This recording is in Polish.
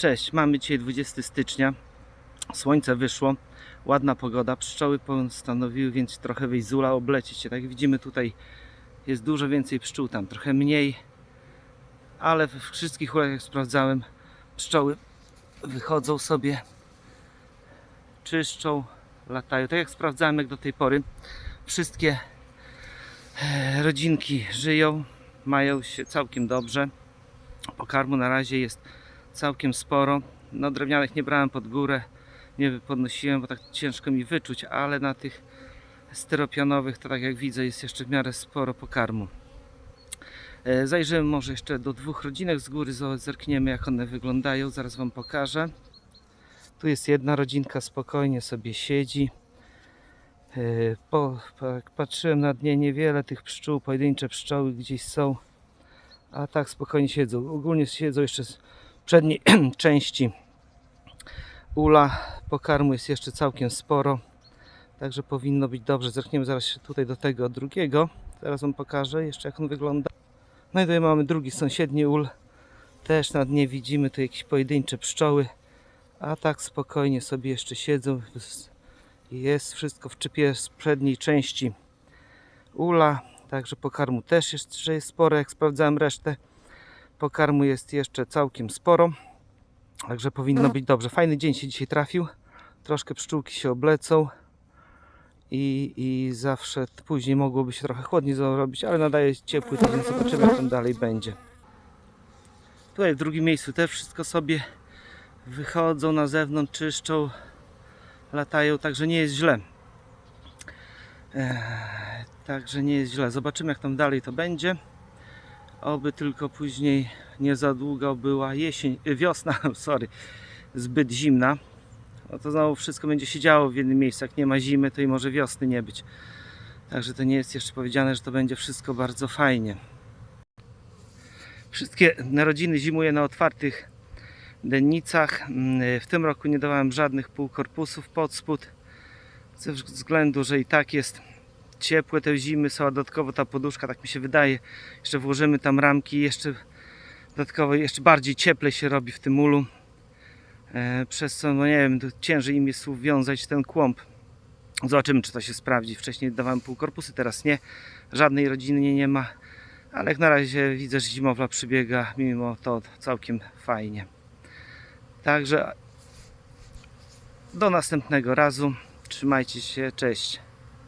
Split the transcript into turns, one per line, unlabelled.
Cześć, mamy dzisiaj 20 stycznia. Słońce wyszło, ładna pogoda. Pszczoły postanowiły więc trochę wyjść z ula, oblecieć się. Tak jak widzimy tutaj jest dużo więcej pszczół, tam trochę mniej. Ale we wszystkich ulach jak sprawdzałem, pszczoły wychodzą sobie, czyszczą, latają. Tak jak sprawdzałem jak do tej pory, wszystkie e, rodzinki żyją, mają się całkiem dobrze. Pokarmu na razie jest całkiem sporo. No drewnianych nie brałem pod górę, nie podnosiłem, bo tak ciężko mi wyczuć, ale na tych styropianowych to tak jak widzę jest jeszcze w miarę sporo pokarmu. E, Zajrzymy może jeszcze do dwóch rodzinek z góry, zerkniemy jak one wyglądają, zaraz Wam pokażę. Tu jest jedna rodzinka, spokojnie sobie siedzi. E, Po, patrzyłem na dnie, niewiele tych pszczół, pojedyncze pszczoły gdzieś są, a tak spokojnie siedzą. Ogólnie siedzą jeszcze przedniej części ula. Pokarmu jest jeszcze całkiem sporo, także powinno być dobrze. Zerkniemy zaraz tutaj do tego drugiego. Teraz Wam pokażę jeszcze jak on wygląda. No i tutaj mamy drugi sąsiedni ul. Też na dnie widzimy tu jakieś pojedyncze pszczoły, a tak spokojnie sobie jeszcze siedzą. Jest wszystko w czypie z przedniej części ula, także pokarmu też jest, że jest sporo, jak sprawdzałem resztę. Pokarmu jest jeszcze całkiem sporo, także powinno być dobrze. Fajny dzień się dzisiaj trafił, troszkę pszczółki się oblecą i, i zawsze później mogłoby się trochę chłodniej zrobić, ale nadaje ciepły tydzień, zobaczymy jak tam dalej będzie. Tutaj w drugim miejscu też wszystko sobie wychodzą na zewnątrz, czyszczą, latają, także nie jest źle. Eee, Także nie jest źle. Zobaczymy jak tam dalej to będzie. Oby tylko później nie za długo była jesień, wiosna, sorry, zbyt zimna. No to znowu wszystko będzie się działo w jednym miejscu. Jak nie ma zimy, to i może wiosny nie być. Także to nie jest jeszcze powiedziane, że to będzie wszystko bardzo fajnie. Wszystkie narodziny zimuję na otwartych dennicach. W tym roku nie dawałem żadnych półkorpusów pod spód. Ze względu, że i tak jest ciepłe te zimy, są a dodatkowo ta poduszka, tak mi się wydaje. Jeszcze włożymy tam ramki, jeszcze dodatkowo jeszcze bardziej cieplej się robi w tym ulu. E, przez co, no nie wiem, ciężej im jest uwiązać ten kłąb. Zobaczymy, czy to się sprawdzi. Wcześniej dawałem półkorpusy, teraz nie. Żadnej rodziny nie, nie ma. Ale jak na razie widzę, że zimowla przybiega mimo to całkiem fajnie. Także do następnego razu. Trzymajcie się, cześć.